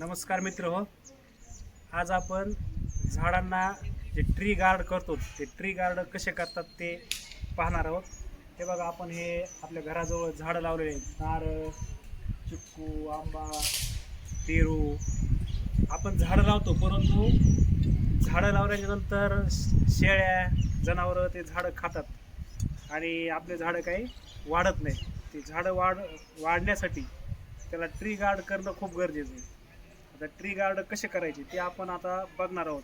नमस्कार मित्र हो. आज आपण झाडांना जे ट्री गार्ड करतो ते ट्री गार्ड कसे करतात ते पाहणार आहोत. हे बघा आपण हे आपल्या घराजवळ झाडं लावलेले आहेत. नारळ चिक्कू आंबा पेरू. आपण झाडं लावतो परंतु झाडं लावल्याच्या नंतर शेळ्या जनावरं ते झाडं खातात. आणि आपले झाडं काही वाढत नाही. ते झाडं वाढ वाढण्यासाठी त्याला ट्री गार्ड करणं खूप गरजेचं आहे. आता ट्री गार्ड कसे करायचे ते आपण आता बघणार आहोत.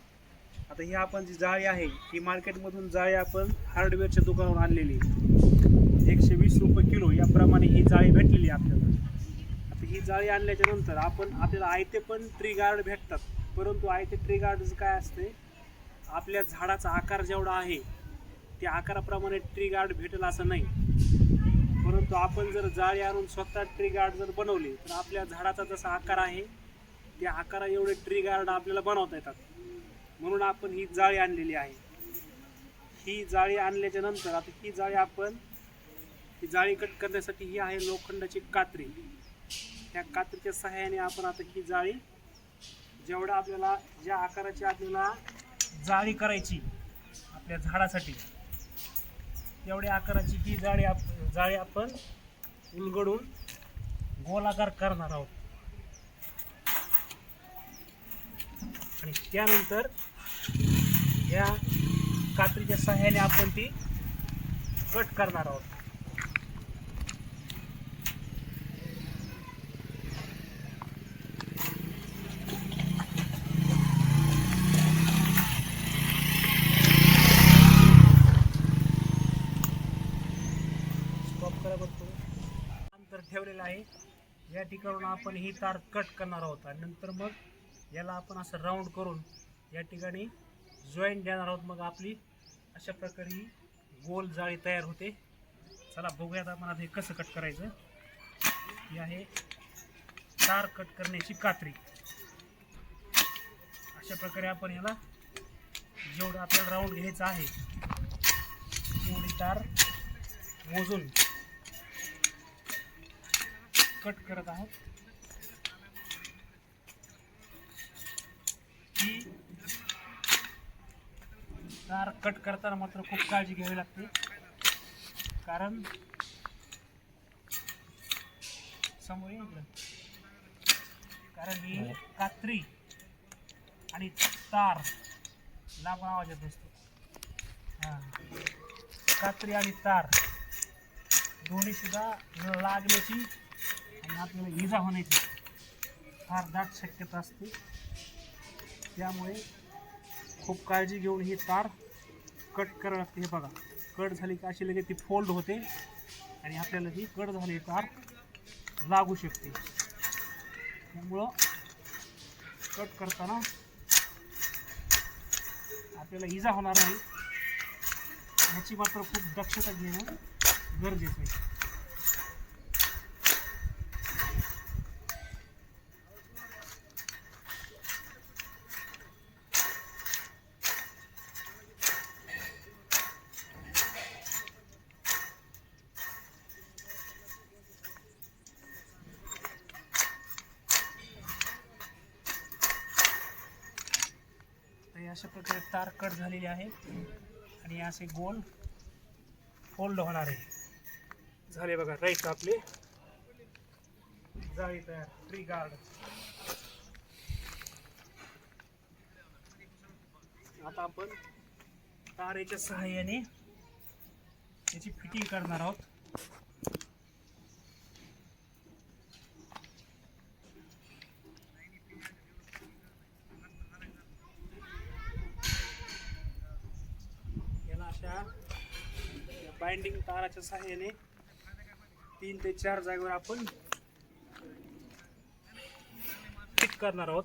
आता ही आपण जी जाळी आहे ही मार्केटमधून जाळी आपण हार्डवेअरच्या दुकानावर आणलेली आहे. एकशे वीस रुपये किलो याप्रमाणे ही जाळी भेटलेली आहे आपल्याला. आता ही जाळी आणल्याच्या नंतर आपण आपल्याला आयते पण ट्री गार्ड भेटतात. परंतु आयते ट्री गार्ड काय असते आपल्या झाडाचा आकार जेवढा आहे त्या आकाराप्रमाणे ट्री गार्ड भेटेल असं नाही. परंतु आपण जर जाळी आणून स्वतः ट्री गार्ड जर बनवले तर आपल्या झाडाचा जसा आकार आहे त्या आकारा एवढे ट्री गार्ड आपल्याला बनवता येतात. म्हणून आपण ही जाळी आणलेली आहे. ही जाळी आणल्याच्या नंतर आता ही जाळी आपण ही जाळी कट करण्यासाठी ही आहे लोखंडाची कात्री. त्या कात्रीच्या सहाय्याने आपण आता ही जाळी जेवढा आपल्याला ज्या आकाराची आपल्याला जाळी करायची आपल्या झाडासाठी तेवढ्या आकाराची ही जाळी आप जाळी आपण उलगडून गोलाकार करणार आहोत. आणि त्यानंतर या कात्रीच्या सहाय्याने आपण ती कट करणार आहोत. स्टॉप करा बघतो अंतर ठेवलेलं आहे. या ठिकाणून आपण ही तार कट करणार आहोत. आणि नंतर मग याला आपण असं राऊंड करून या ठिकाणी जॉईंट देणार आहोत. मग आपली अशा प्रकारे ही गोल जाळी तयार होते. चला बघूयात आपण आता हे कसं कट करायचं. ही आहे तार कट करण्याची कात्री. अशा प्रकारे आपण याला जेवढं आपल्याला राऊंड घ्यायचं आहे तेवढी तार मोजून कट करत आहोत ही तार कट करताना मात्र खूप काळजी घ्यावी लागते. कारण समोर कारण ही कात्री आणि तार लांब आवाज येत असतो हां. कात्री आणि तार दोन्ही सुद्धा लागण्याची आणि आपल्याला इजा होण्याची फार दाट शक्यता असते. त्यामुळे खूप काळजी घेऊन ही तार कट करावं लागते. हे बघा कट झाली की अशी लगेच ती फोल्ड होते आणि आपल्याला ही कट झाली तार लागू शकते. त्यामुळं कट करताना आपल्याला इजा होणार नाही. ह्याची मात्र खूप दक्षता घेणं गरजेचं आहे. अशा प्रकारे तार कट झालेली आहे आणि असे गोल फोल्ड होणार आहे. झाले बघा राईट आपले. जाळी तयार ट्री गार्ड आता आपण तारेच्या सहाय्याने त्याची फिटिंग करणार आहोत याला अशा बाइंडिंग ताराच्या सहाय्याने तीन ते चार जागेवर आपण फिट करणार आहोत.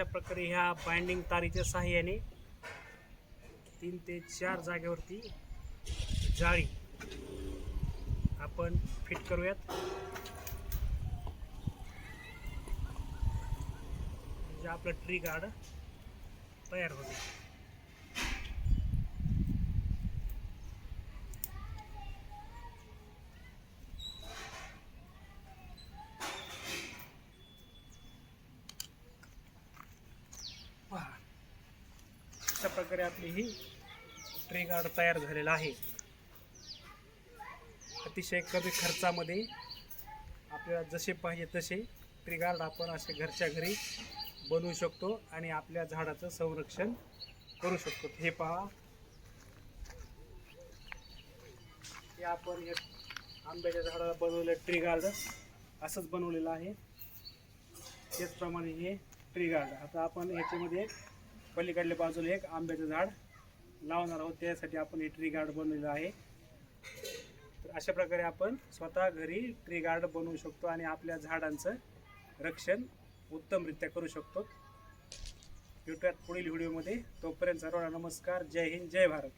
अशा प्रकारे ह्या बाइंडिंग तारीच्या सहाय्याने तीन ते चार जागेवरती जाळी आपण फिट करूयात. म्हणजे आपलं ट्री गार्ड तयार होते. प्रकारे आपली ही ट्री गार्ड तयार झालेला आहे. अतिशय कमी खर्चामध्ये आपल्याला जसे पाहिजे तसे ट्री गार्ड आपण असे घरच्या घरी बनवू शकतो आणि आपल्या झाडाचं संरक्षण करू शकतो. हे पहा. हे आपण हे आंब्याच्या झाडाला बनवलेलं ट्री गार्ड असंच बनवलेलं आहे. त्याचप्रमाणे हे ट्री गार्ड. आता आपण याच्यामध्ये पलीकडल्या बाजूला एक आंब्याचं झाड लावणार आहोत. त्यासाठी आपण हे ट्री गार्ड बनवलेलं आहे. तर अशा प्रकारे आपण स्वतः घरी ट्री गार्ड बनवू शकतो आणि आपल्या झाडांचं रक्षण उत्तमरित्या करू शकतो. भेटूयात पुढील व्हिडिओमध्ये तोपर्यंत सर्वांना नमस्कार. जय हिंद. जय भारत.